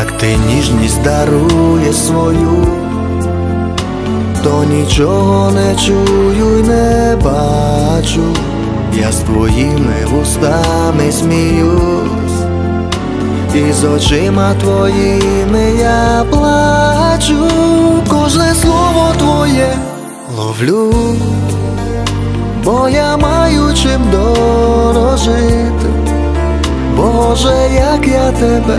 Як ти ніжність дарує свою, то нічого не чую й не бачу, я з твоїми вустами сміюсь, і з очима твоїми я плачу, кожне слово твоє ловлю, бо я маю чим дорожити, Боже, як я тебе